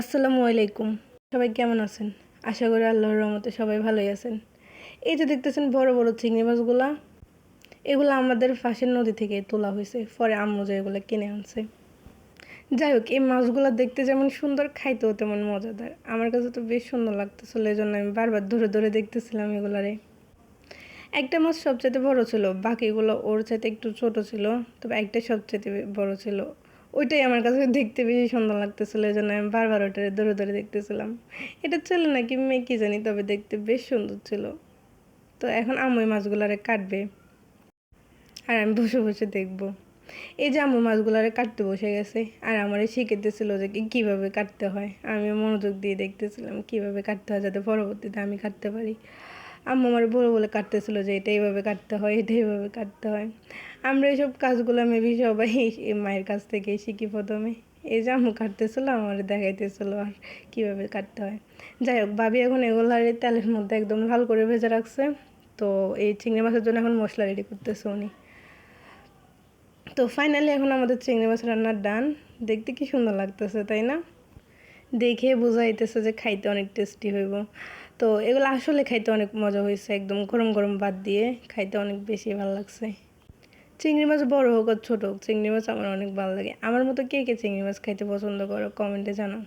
আসসালামু আলাইকুম। সবাই কেমন আছেন? আশা করি আল্লাহর রহমতে সবাই ভালোই আছেন। এই যে দেখতেছেন বড় বড় চিংড়ি মাছগুলা, এগুলো আমাদের পাশের নদী থেকে তোলা হয়েছে। পরে আম্মু যে এগুলো কিনে আনছে। যাই হোক, এই মাছগুলো দেখতে যেমন সুন্দর, খাইতেও তেমন মজাদার। আমার কাছে তো বেশ সুন্দর লাগতেছিল এই জন্য আমি বারবার ধরে ধরে দেখতেছিলাম এগুলারে। একটা মাছ সবচেয়ে বড় ছিল, বাকিগুলো ওর চাইতে একটু ছোট ছিল, তবে একটা সবচেয়ে বড় ছিল। ওইটাই আমার কাছে দেখতে বেশি সুন্দর লাগতেছিল এই জন্য আমি বারবার ওটা ধরে ধরে দেখতেছিলাম। এটা ছিল নাকি মেয়ে কি জানি, তবে দেখতে বেশ সুন্দর ছিল। তো এখন আম্মু এই মাছগুলারে কাটবে, আর আমি বসে বসে দেখব। এই যে আম্মু মাছগুলারে কাটতে বসে গেছে, আর আমার শিখেতেছিল যে কীভাবে কাটতে হয়। আমি মনোযোগ দিয়ে দেখতেছিলাম কীভাবে কাটতে হয় যাতে পরবর্তীতে আমি কাটতে পারি। আম্মু আমার বলে বলে কাটতেছিল যে এটা এইভাবে কাটতে হয়, এটা এইভাবে কাটতে হয়। আমরা এইসব কাজগুলো মেবি সবাই মায়ের কাছ থেকে শিখি প্রথমে। এই যে আম্মু কাটতেছিল, আমার দেখাইতেছিল আর কীভাবে কাটতে হয়। যাই হোক, ভাবি এখন এগুলো আর এই তেলের মধ্যে একদম লাল করে ভেজে রাখছে। তো এই চিংড়ি মাছের জন্য এখন মশলা রেডি করতেছে উনি। তো ফাইনালি এখন আমাদের চিংড়ি মাছ রান্নার ডান দেখতে কি সুন্দর লাগতেছে, তাই না? দেখে বোঝাইতেছে যে খাইতে অনেক টেস্টি হইব। তো এগুলো আসলে খাইতে অনেক মজা হয়েছে, একদম গরম গরম ভাত দিয়ে খাইতে অনেক বেশি ভালো লাগছে। চিংড়ি মাছ বড় হোক আর ছোট হোক, চিংড়ি মাছ আমার অনেক ভালো লাগে। আমার মতো কে কে চিংড়ি মাছ খাইতে পছন্দ করো? কমেন্টে জানাও।